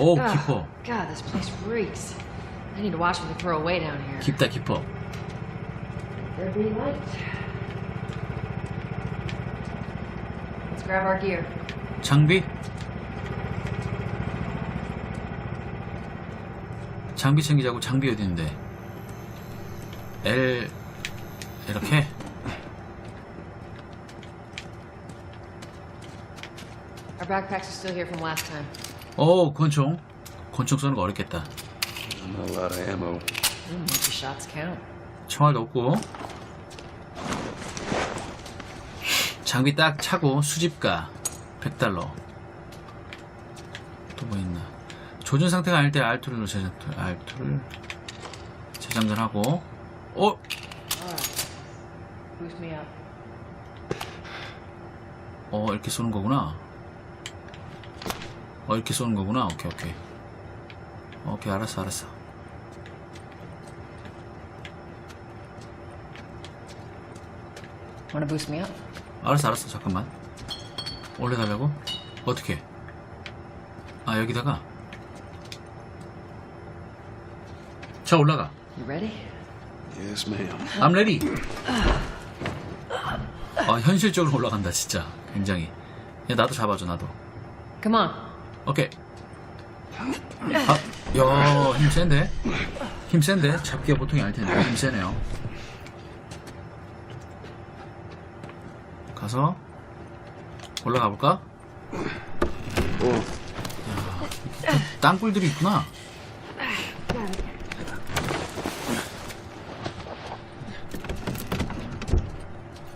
오 Ugh, 깊어 God, this place reeks. I need to watch what they throw away down here. 깊다 깊어 There be light. Let's grab our gear. 장비 장비 챙기자고 장비 어디 있는데 L 이렇게 Our backpacks are still here from last time. 오 권총 권총 쏘는 거 어렵겠다 Not a lot of ammo. Ooh, multi shots count. 총알도 없고 장비 딱 차고 수집가 100달러 또 뭐 있나 조준 상태가 아닐 때 R2를 재장, R2를 재장전하고 어? Alright. Boost me up. 어 이렇게 쏘는 거구나 어 이렇게 쏘는 거구나. 오케이 오케이. 오케이 알았어 알았어. Wanna boost me up? 알았어 알았어. 잠깐만. 올려달라고? 어떻게? 아 여기다가? 자 올라가. You ready? Yes, ma'am. I'm ready. 아 현실적으로 올라간다 진짜. 굉장히. 야 나도 잡아줘 나도. Come on. 오케이 아, 야 힘 센데 힘 센데 잡기가 보통이 아닐 텐데 힘 세네요 가서 올라가 볼까? Oh, 땅굴들이 있구나.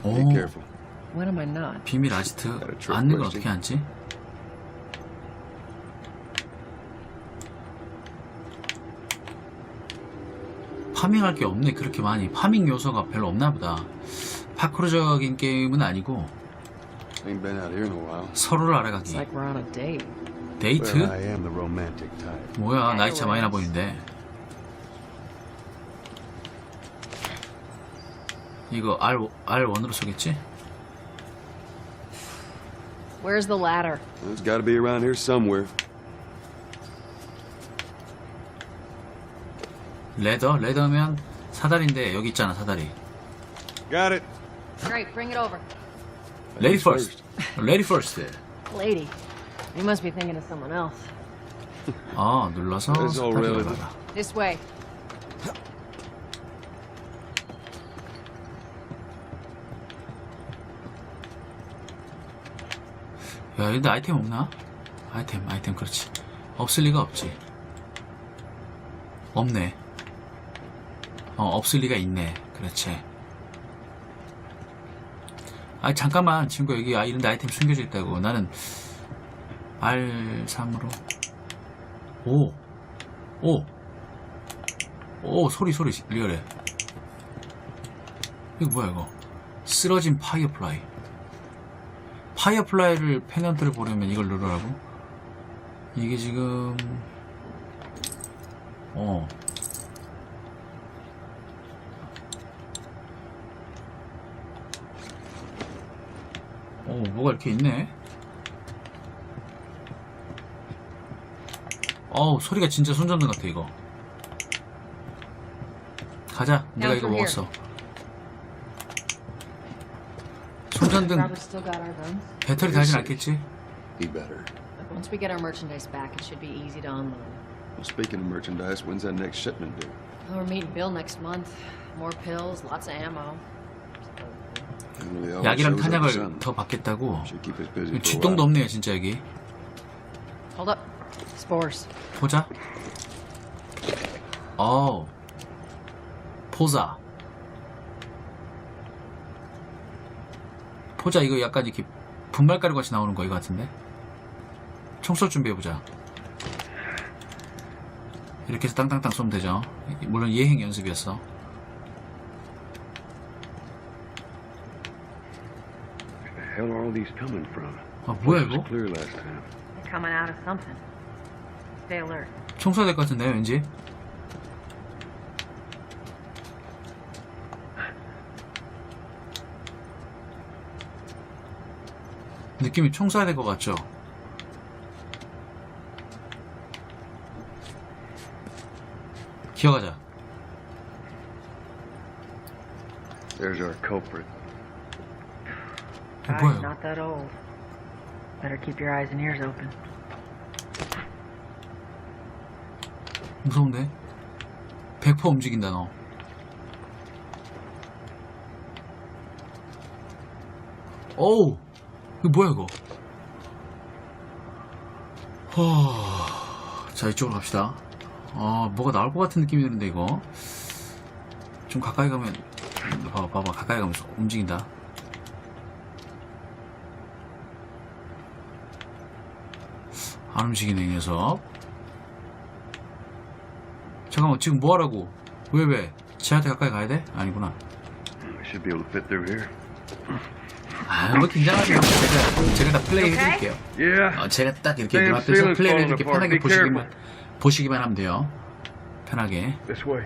오, be careful. When am I not? 비밀 아지트 앉는 건. 어떻게 앉지? 파밍할 게 없네 그렇게 많이 파밍 요소가 별로 없나 보다 파크로적인 게임은 아니고. 서로를 알아가기. 데이트? 뭐야 나이 차 많이 나 보이는데 이거 R, R1으로 쏘겠지? Where's the ladder? It's got to be around here somewhere. 레더? 레더면 사다리인데 여기 있잖아 사다리 Got it. Great, bring it over. Ladies 퍼스트 레디 퍼스트 Lady. You must be thinking of someone else. 아 눌러서 It's all 사다리 relative. 올라가 This way. 야 근데 아이템 없나? 아이템 아이템 그렇지 없을 리가 없지 없네 어 없을 리가 있네. 그렇지. 아 잠깐만. 친구 여기 아 이런데 아이템 숨겨져 있다고. 나는 R3으로. 오. 오! 오 소리 소리. 리얼해. 이거 뭐야 이거? 쓰러진 파이어플라이. 파이어플라이를 페넌트를 보려면 이걸 누르라고? 이게 지금 어 어, 뭐가 이렇게 있네? 어우, 소리가 진짜 손전등 같아, 이거. 가자. 내가 이거. 먹었어. 손전등. 배터리 달진 않겠지? He better. Once we get our merchandise back, it should be easy to unload. Well, speaking of merchandise, when's that next shipment due? We're meeting Bill next month. More pills, lots of ammo. 약이랑 탄약을. 더 받겠다고. 쥐똥도. 없네요, 진짜 여기. Hold up. Spores. 보자. 어우. 포자. 포자 이거 약간 이렇게 분말가루 같이 나오는 거 이거 같은데? 총쏠 준비해보자. 이렇게 해서 땅땅땅 쏘면 되죠. 물론 예행 연습이었어. Hell are all these coming from? 아, 뭐야 이거? clear last time. They're coming out of something. Stay alert. 총 쏴야 될 것 같은데 왠지? 느낌이 총 쏴야 될 것 같죠? 기어가자. There's our culprit. 뭐야, Guy's 이거? not that old. Better keep your eyes and ears open. 무서운데? 100% 움직인다, 너. 어우! 이거 뭐야, 이거? 허... 자, 이쪽으로 갑시다. 아, 뭐가 나올 것 같은 느낌이 드는데, 이거. 좀 가까이 가면, 봐봐, 봐봐, 가까이 가면서 움직인다. 안 움직이네, 이 녀석. 잠깐만, 지금 뭐 하라고? 왜, 왜? 쟤한테 가까이 가야 돼? 아니구나. We should be able to fit through here. 아, 뭐 긴장하세요. 제가, 제가 다 플레이? 해드릴게요. 어, 제가 딱 이렇게 눈 앞에서 ceiling's 플레이를 이렇게. 편하게 보시기만, 보시기만 하면 돼요. 편하게. This way.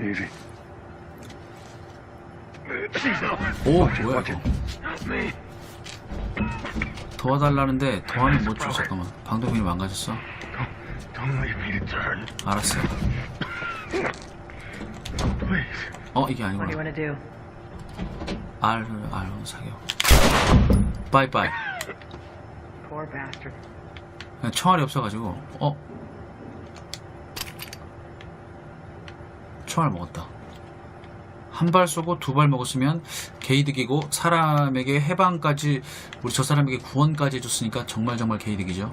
Easy. 오, Watch it, 뭐야, 이거. 도와달라는데, 도와는 못 줘, 잠깐만. 방독면이 망가졌어? Don't leave me to turn. 알았어. 어, 이게 아니구나. you want to do? R, R, 사격. 빠이빠이. 총알이 없어가지고, 어? 총알 먹었다. 한 발 쏘고 두 발 먹었으면 개이득이고 사람에게 해방까지 우리 저 사람에게 구원까지 해줬으니까 정말 정말 개이득이죠.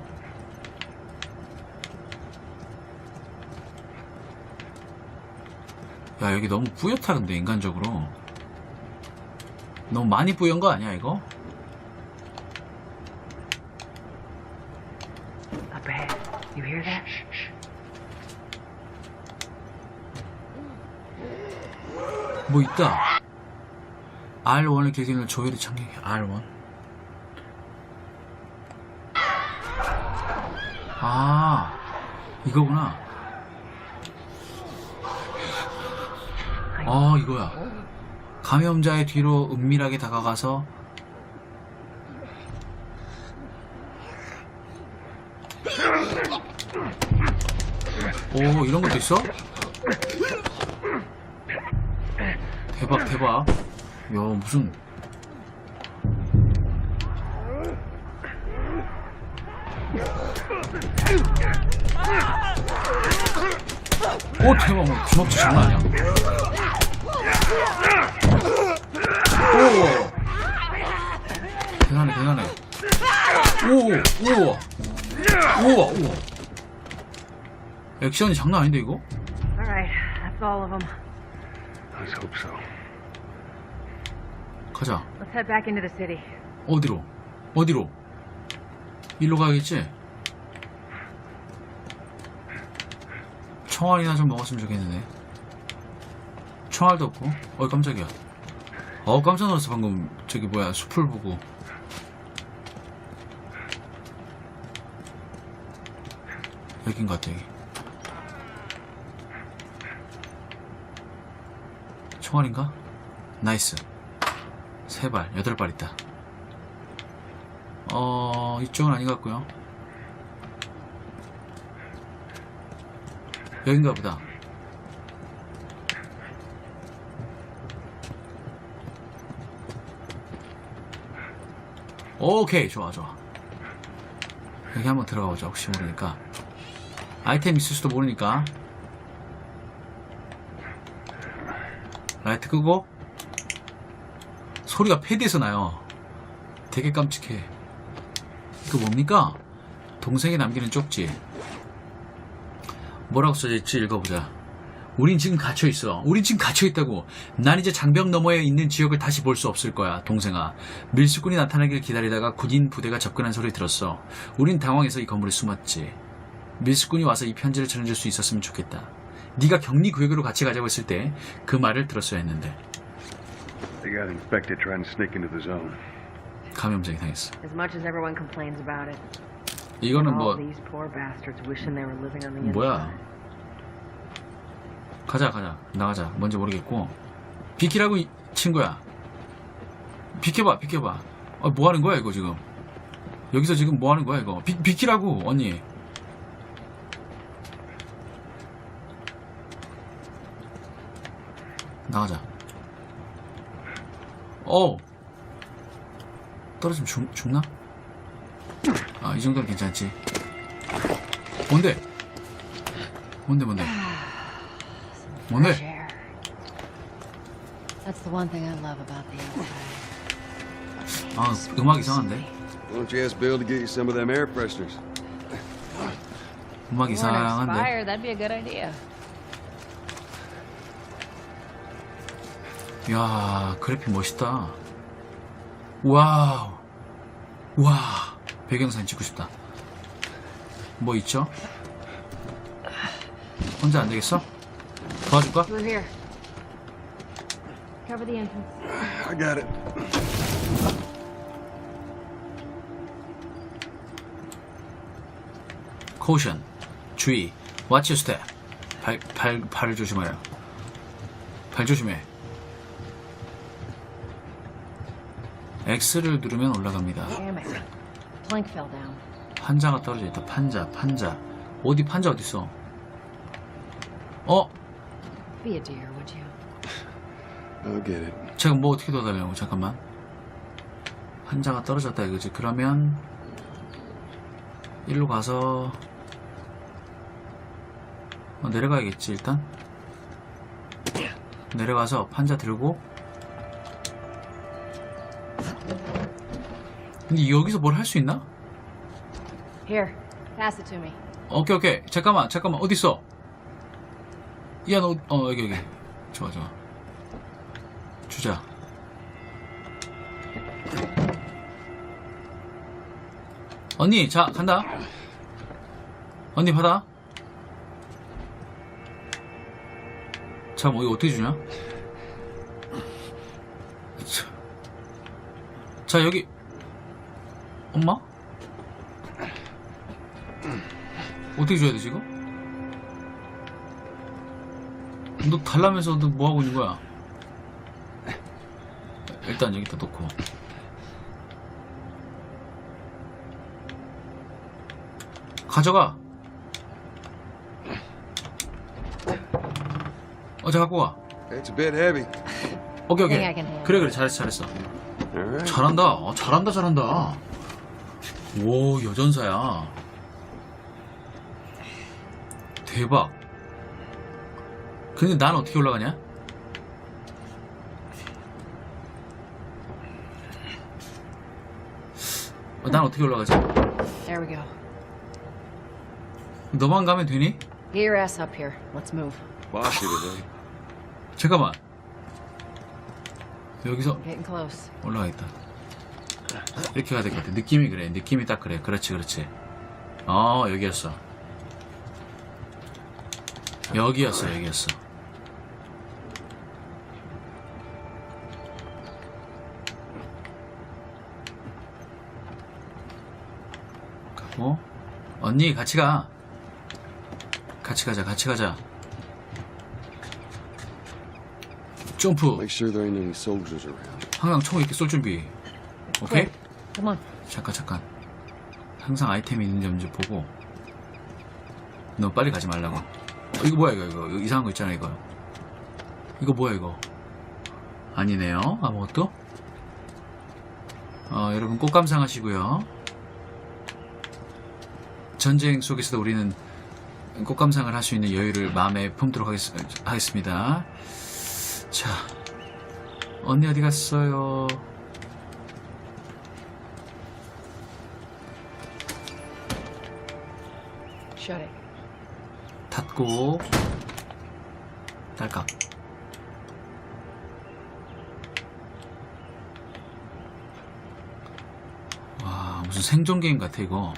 야 여기 너무 뿌옇다 근데 인간적으로 너무 많이 뿌연 거 아니야 이거? Up ahead. You hear that? 뭐 있다. R1을 기준으로 조회를 참여 R1. 아, 이거구나. 아, 이거야. 감염자의 뒤로 은밀하게 다가가서 오, 이런 것도 있어? 대박 대박 야 무슨 오 대박 뭐 주먹질 장난 아니야 오 대단해 대단해 오 우와 우와 우와 액션이 장난 아닌데 이거? All right. That's all of them. Let's hope so. 가자 Let's head back into the city. 어디로? 어디로? 일로 가야겠지? 총알이나 좀 먹었으면 좋겠는데. 총알도 없고. 어이, 깜짝이야. 어, 깜짝 놀랐어, 방금. 저기, 뭐야, 숲을 보고. 여긴 것 같아, 여기. 총알인가? 나이스. 세 발, 여덟 발 있다. 어, 이쪽은 아닌 것 같고요. 여긴가 보다. 오케이, 좋아, 좋아. 여기 한번 들어가 보자, 혹시 모르니까. 아이템 있을 수도 모르니까. 라이트 끄고, 소리가 패드에서 나요. 되게 깜찍해. 이거 뭡니까? 동생이 남기는 쪽지. 뭐라고 써져있지? 읽어보자. 우린 지금 갇혀 있어. 우린 지금 갇혀 있다고. 난 이제 장벽 너머에 있는 지역을 다시 볼 수 없을 거야, 동생아. 밀수꾼이 나타나길 기다리다가 군인 부대가 접근한 소리 들었어. 우린 당황해서 이 건물에 숨었지. 밀수꾼이 와서 이 편지를 전해줄 수 있었으면 좋겠다. 네가 격리 구역으로 같이 가자고 했을 때 그 말을 들었어야 했는데 They got infected trying to sneak into the zone. 감염증이 당했어. As much as everyone complains about it. 이거는 뭐 all these poor bastards wishing they were living on the 뭐야? inside. 가자 가자 나가자 뭔지 모르겠고 비키라고 이 친구야 비켜봐 비켜봐 아, 뭐 하는 거야 이거 지금 여기서 지금 뭐 하는 거야 이거 비, 비키라고 언니 나가자 어. 떨어지면 죽, 죽나? 아, 이 정도는 괜찮지. 뭔데? 뭔데, 뭔데? 뭔데? Fresh air. That's the one thing I love about the inside. 아, 음악 이상한데? Why don't you ask Bill to get you some of them air fresheners? 음악 이상한데? 야 그래픽 멋있다. 와우. 와. 배경사진 찍고 싶다. 뭐 있죠? 혼자 안 되겠어? 도와줄까? Through here. Cover the entrance. I got it. 코션. 주의. Watch your step. 발, 발, 발을 조심하여. 발 조심해. X를 누르면 올라갑니다. 판자가 떨어져 있다. 판자, 판자. 어디 판자 어디 있어? 어? Be a dear, would you? I'll get it. 제가 뭐 어떻게 도와달라고? 잠깐만. 판자가 떨어졌다 이거지. 그러면 일로 가서 어, 내려가야겠지 일단. 내려가서 판자 들고. 근데 여기서 뭘 할 수 있나? Here, pass it to me. 오케이 오케이. 잠깐만 잠깐만. 어디 있어? 야너 어 여기 여기. 좋아 좋아. 주자. 언니 자 간다. 언니 받아. 자 뭐 이거 어떻게 주냐? 자, 자 여기 엄마? 어떻게 줘야 되지 이거? 너 달라면서 너 뭐하고 있는 거야? 일단 여기다 놓고. 가져가. 어제 갖고 와. It's a bit heavy. 오케이 오케이. handle 그래 그래. 잘했어 잘했어. Right. 잘한다. 어, 잘한다 잘한다 오 여전사야 대박 근데 난 어떻게 올라가냐? 어, 난 어떻게 올라가지? There we go. 너만 가면 되니? Get your ass up here. Let's move. Today. 잠깐만 여기서 close. 올라가겠다. 이렇게 가야 될 것 같아. 느낌이 그래. 느낌이 딱 그래. 그렇지, 그렇지. 어, 여기였어. 여기였어, 여기였어. 가고, 언니, 같이 가. 같이 가자, 같이 가자. 점프. Make sure there ain't any soldiers around. 항상 총 이렇게 쏠 준비. 오케이? On. 잠깐 잠깐. 항상 아이템이 있는지 없는지 보고. 너 빨리 가지 말라고. 어, 이거 뭐야 이거 이거 이거 이상한 거 있잖아 이거. 이거 뭐야 이거. 아니네요 아무것도. 어, 여러분 꼭 감상하시고요. 전쟁 속에서도 우리는 꼭 감상을 할 수 있는 여유를 마음에 품도록 하겠, 하겠습니다. 자, 언니 어디 갔어요? It. 닫고 딸깍 와 무슨 생존 게임 같아 이거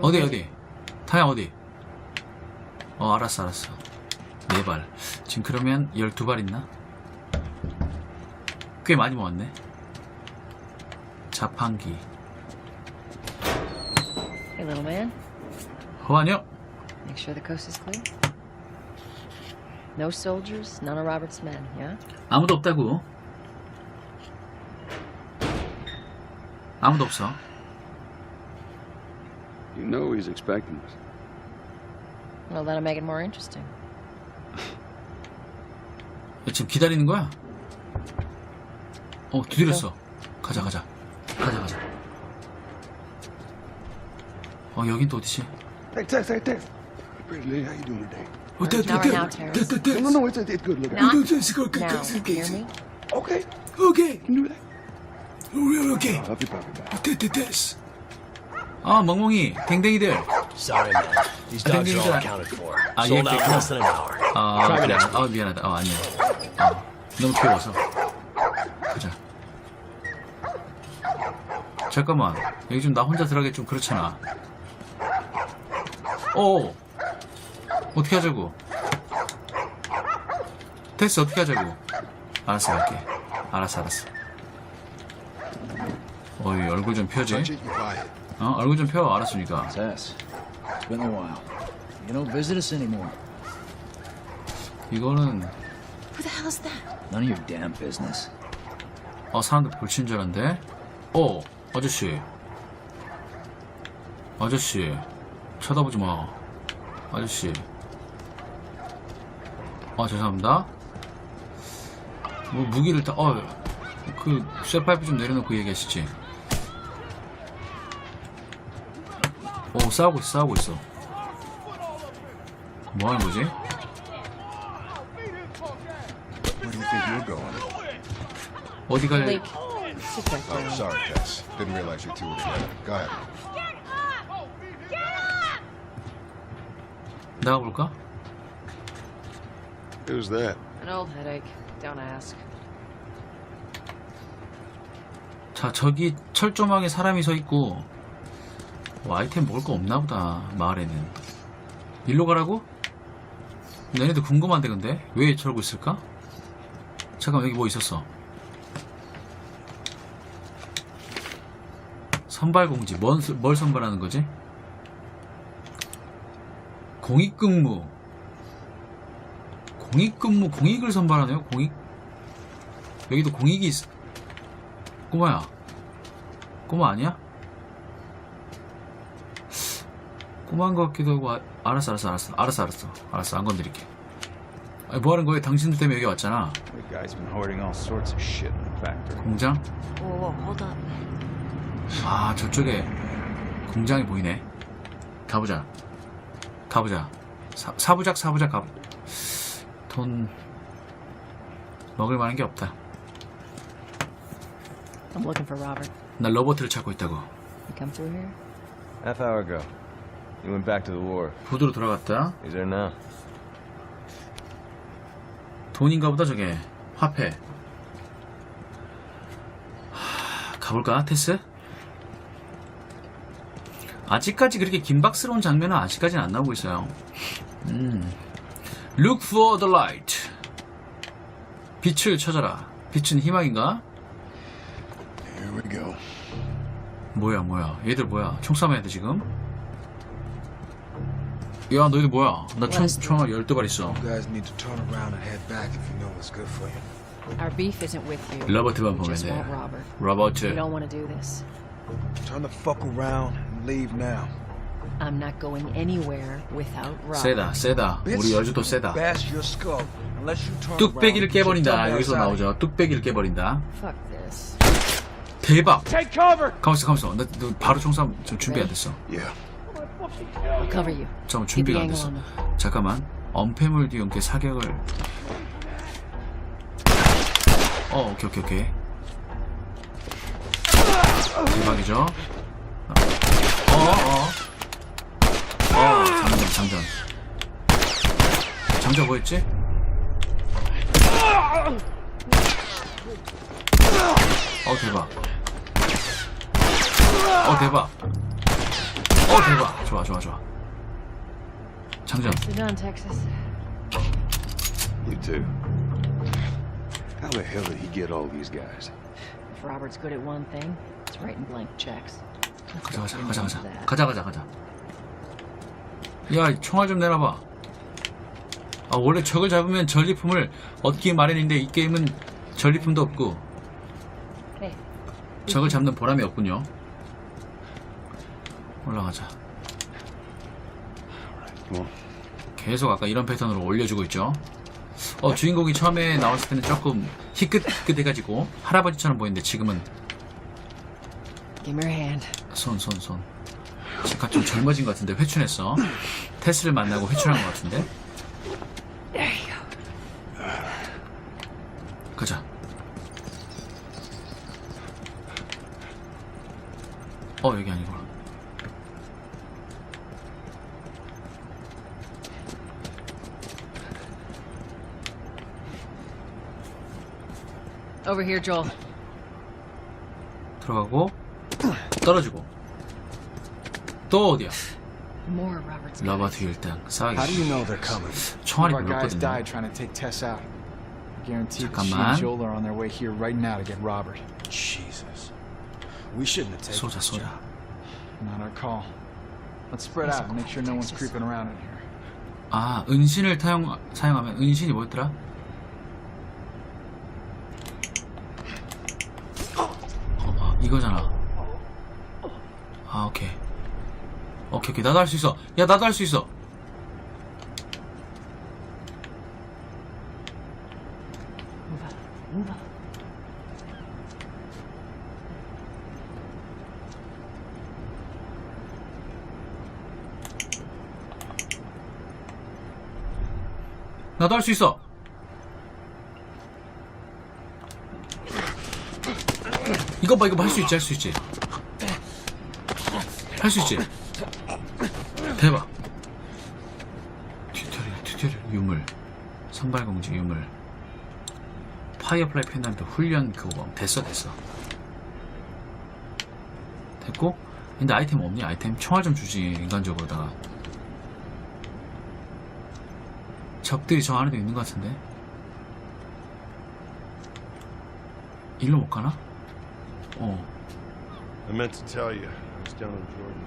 어디 어디 타야 어디 어 알았어 알았어 네 발 지금 그러면 12발 있나? 꽤 많이 모았네 자판기. Hey, little man. 허안요 Make sure the coast is clear. No soldiers, none of Robert's men, yeah? 아무도 없다고 아무도 없어 You know he's expecting us. Well, that'll make it more interesting. 야, 지금 기다리는 거야? 어, 두드렸어. 가자, 가자. 가자, 가자. 어, 여긴 또 어디지? Hey, Tex, hey, Tex. Pretty lady, how you doing today? 어, 떼, Not right now, Terrence. No, no, it's, it's good. Look, Not 그, now. Hear me? okay, 오케이. can do that. 오케이. I'll be back. back. 됐됐됐어. 아, 멍멍이, 댕댕이들. Sorry, man. These dogs are all accounted for. Ah, Sold out in less than an hour. 아, Try me 미안, next 아, week. 미안하다. 아, 아니야. 어, 너무 귀여워서. 가자. 잠깐만. 여기 좀 나 혼자 들어가기 좀 그렇잖아. 어. 어떻게 하자고? 테스 어떻게 하자고? 알았어, 할게. 알았어, 알았어. 어이, 얼굴 좀 펴지. 어, 얼굴 좀 펴. 알았으니까. 이거는, Who the hell's that? None of your damn business. 어, 사람들 볼친 줄 알았는데. 어, 아저씨. 아저씨. 쳐다보지 마. 아저씨. 아, 죄송합니다. 뭐, 무기를 다, 어, 그, 쇠파이프 좀 내려놓고 얘기하시지. 오, 싸우고 있어, 싸우고 있어. 뭐 하는 거지? 어디 갈, Blake, sit back Oh, down. sorry, Tess. Didn't realize you two were together. Go ahead. 나가볼까? Who's that? An old headache. Don't ask. 자, 저기 철조망에 사람이 서 있고, 뭐 아이템 먹을 거 없나 보다, 마을에는. 일로 가라고? 너네들 궁금한데, 근데? 왜 저러고 있을까? 잠깐, 여기 뭐 있었어. 선발 공지, 뭔, 스- 뭘 선발하는 거지? 공익근무. 공익근무, 공익을 선발하네요, 공익. 여기도 공익이 있, 꼬마야. 꼬마 아니야? 꼬마인 것 같기도 하고, 아, 알았어, 알았어, 알았어, 알았어, 알았어, 알았어, 안 건드릴게. 아니, 뭐 하는 거예요? 당신들 때문에 여기 왔잖아. 공장? 아, 저쪽에 공장이 보이네. 가보자. 가보자. 사, 사부작, 사부작, 가보. 돈, 먹을 만한 게 없다. I'm looking for Robert. 나 로버트를 찾고 있다고. You come through here? Half hour ago, he went back to the war. 부두로 돌아갔다. He's there now. 돈인가 보다 저게 화폐 하, 가볼까 테스? 아직까지 그렇게 긴박스러운 장면은 아직까지는 안 나오고 있어요 음. Look for the light 빛을 찾아라 빛은 희망인가? Here we go. 뭐야 뭐야 얘들 뭐야 총 쏴매야 돼 지금? 야 너희들 뭐야 나 총, 총알 12발 있어. Our beef isn't with you. 로버트만 We 보면 돼 로버트 don't want to do this. Turn the fuck around and leave now. I'm not going anywhere without Robert. 세다 세다 우리 여주도 세다 Bash your skull unless you turn 뚝배기를 깨버린다. 여기서. 나오죠. 뚝배기를 깨버린다. Fuck this. 대박. 가만있어, 가만있어. 나, 너 바로 총싸움 좀 준비 안 됐어. Yeah. I'll cover you. 잠깐 Keep 준비가 the 안 됐어. 잠깐만. 엄폐물 뒤용께 사격을. 어, 오케이, 오케이, 오케이. 대박이죠. 어, 어. 어, 장전, 장전. 장전 뭐였지? 어, 대박. 어, 대박. 어, 대박. 좋아, 좋아, 좋아. 장전. Nicely done, Texas. You too. How the hell did he get all these guys? If Robert's good at one thing, it's writing blank checks. 가자, 가자, 가자, 가자. 가자, 가자, 가자. 야, 총알 좀 내놔봐. 아, 원래 적을 잡으면 전리품을 얻기 마련인데 이 게임은 전리품도 없고 Hey, 적을 잡는 보람이 없군요. 올라가자. On. 계속 아까 이런 패턴으로 올려주고 있죠. 어, 주인공이 처음에 나왔을 때는 조금 희끗희끗해가지고 할아버지처럼 보이는데 지금은 Give me your hand. 손, 손, 손. 잠깐 좀 젊어진 것 같은데 회춘했어. 테스를 만나고 회춘한 것 같은데. 가자. 어, 여기 아니구나. Over here, Joel. 들어가고, 떨어지고. 또 어디야? More Robert's men. 러버트 1등. 싸우기. How do you know they're coming? 총알이 Our guys 별로거든요. died trying to take Tess out. Guaranteed that she 잠깐만. and Joel are on their way here right now to get Robert. Jesus. We shouldn't have taken 쏘자, this 쏘자. job. Not our call. Let's spread out and make sure no one's creeping around in here. 아, 은신을 타용, 사용하면, 은신이 뭐였더라? 어, 아, 이거잖아. 아, 오케이. 오케이, 오케이. 나도 할 수 있어. 야, 나도 할 수 있어. 나도 할 수 있어. 이거 봐, 이거 할수 있지, 할 수 있지. 할 수 있지. 대박. 튜토리얼, 튜토리얼, 유물. 선발공지 유물. 파이어플라이 펜던트 훈련 그거 됐어, 됐어. 됐고, 근데 아이템 없니? 아이템 총알 좀 주지, 인간적으로다가. 적들이 저 안에도 있는 것 같은데? 일로 못 가나? 어. I meant to tell you, I was down in Jordan.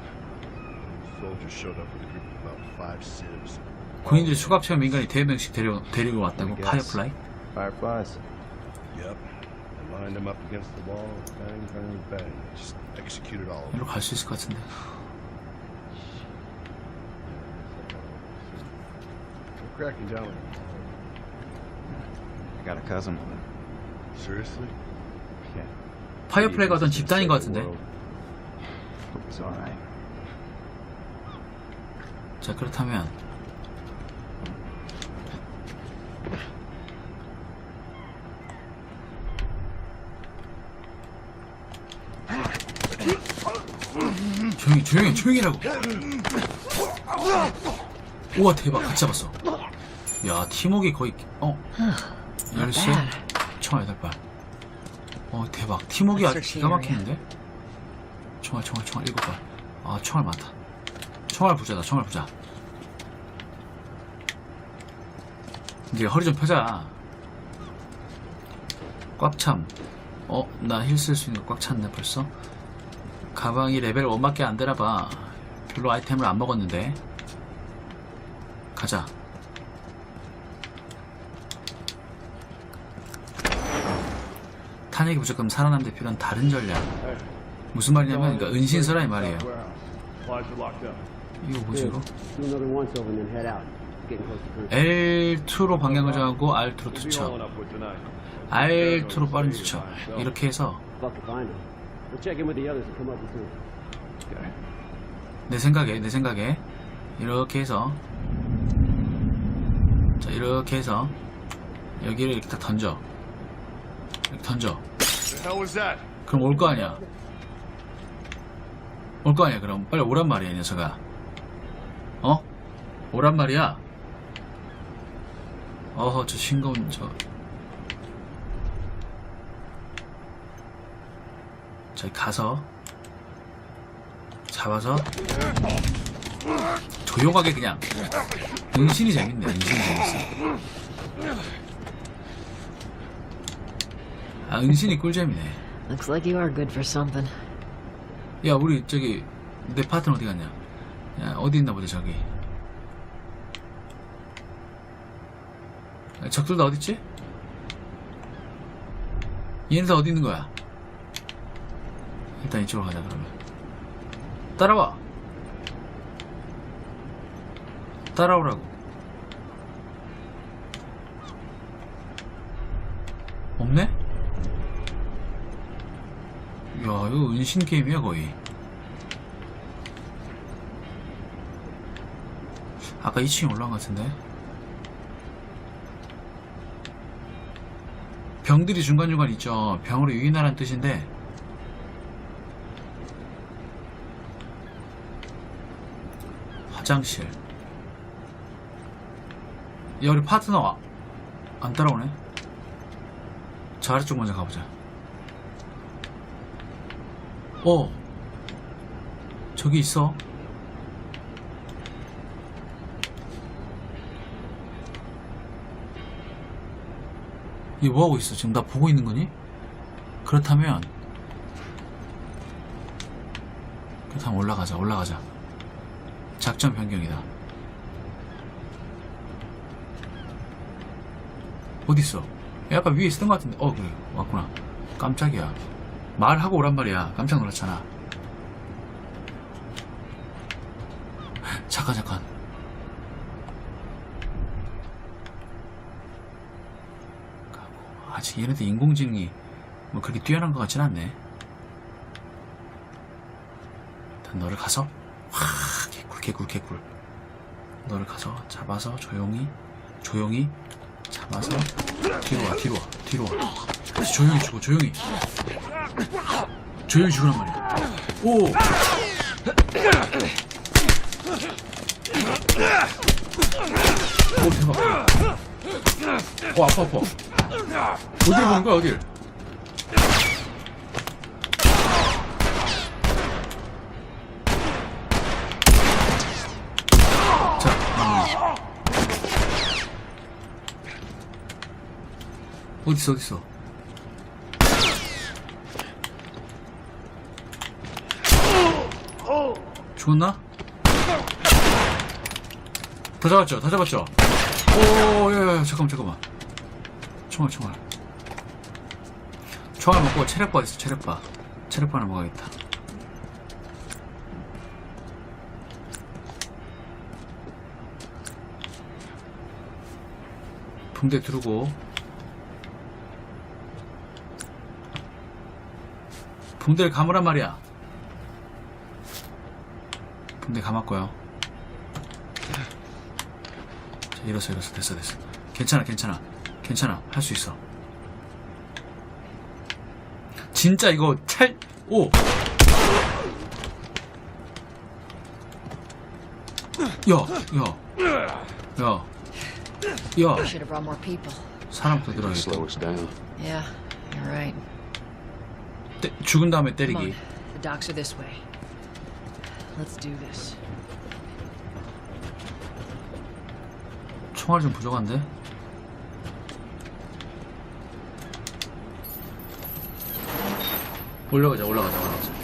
Soldiers showed up with a group of about five civs. 군인들이 수갑 체험 인간이 대여 명씩 데리고, 데리고 왔다고? 파이어플라이? Fireflies. Yep. I lined them up against the wall, bang, bang, bang. Just executed all of them. 일로 갈수 있을 것 같은데. Cracking down. I got a cousin with him. Seriously? Yeah. 파이어플라이가 어떤 집단인 것 같은데. Alright. 자, 그렇다면. 조용히, 조용히, 조용히 라고. 우와, 대박. 같이 잡았어. 야, 팀워크 거의, 어? 열쇠? 총알 8발. 어, 대박. 팀워크 아주 기가 막히는데? 총알, 총알, 총알 7발. 아, 총알 많다. 총알 부자다, 총알 부자. 이제 허리 좀 펴자. 꽉 참. 어, 나 힐 쓸 수 있는 거 꽉 찼네, 벌써? 가방이 레벨 1밖에 안 되나 봐. 별로 아이템을 안 먹었는데. 가자. 탄핵이 무조건 살아남는 데 필요한 다른 전략. 무슨 말이냐면, 그러니까 은신서라 이 말이에요. 이거 뭐지, 이거? L2로 방향을 정하고 R2로 투척. R2로 빠른 투척. 이렇게 해서. 내 생각에 내 생각에. 이렇게 해서. 자 이렇게 해서. 여기를 이렇게 딱 던져. 이렇게 던져? 그럼 올 거 아니야 올 거 아니야 그럼. 빨리 오란 말이야 이 녀석아. 어? 오란 말이야? 어허 저 싱거운 저 저기 가서. 잡아서. 조용하게 그냥. 은신이 재밌네 은신이 재밌어. 아 은신이 꿀잼이네. Looks like you are good for something. 야 우리 저기 내 파트너 어디 갔냐? 야 어디 있나 보자 저기. 야, 적들 다 어딨지? 얘네 다 어디 있는 거야? 일단 이쪽으로 가자 그러면. 따라와. 따라오라고 이거 은신 게임이야 거의. 아까 2층에 올라간 것 같은데. 병들이 중간중간 있죠. 병으로 유인하라는 뜻인데. 화장실. 야, 우리 파트너 와- 안 따라오네? 저 아래쪽 먼저 가보자. 어. 저기 있어. 얘 뭐하고 있어? 지금 나 보고 있는 거니? 그렇다면 그렇다면 올라가자 올라가자 작전 변경이다 어딨어? 얘 아까 위에 있었던 것 같은데 어 그래 왔구나 깜짝이야 말하고 오란 말이야. 깜짝 놀랐잖아. 잠깐 잠깐. 아직 얘네들 인공지능이 뭐 그렇게 뛰어난 것 같진 않네. 일단 너를 가서 확 개꿀 개꿀 개꿀. 너를 가서 잡아서 조용히 조용히 잡아서 뒤로 와 뒤로 와 뒤로 와 그래서 조용히 죽어 조용히 조용히 죽으란 말이야 오 오, 대박. 어, 아파, 아파. 어디를 보는 거야, 어딜? 자, 음. 어딨어, 어딨어? 죽었나? 다 잡았죠? 다 잡았죠? 오, 야, 야, 야, 잠깐만, 잠깐만. 총알, 총알. 총알 먹고 체력바 있어, 체력바. 체력바 하나 먹어야겠다. 붕대 두르고. 붕대를 감으란 말이야. 감았고요. 자, 일어서, 일어서. 됐어, 됐어. 괜찮아, 괜찮아. 괜찮아. 할 수 있어. 진짜 이거 찰, 오! 야, 야, 야, 야. 사람 더 들어야겠다. us down. Yeah, you're right. 때- 죽은 다음에 때리기. The docks are this way. 총알 좀 부족한데? 올라가자, 올라가자, 올라가자.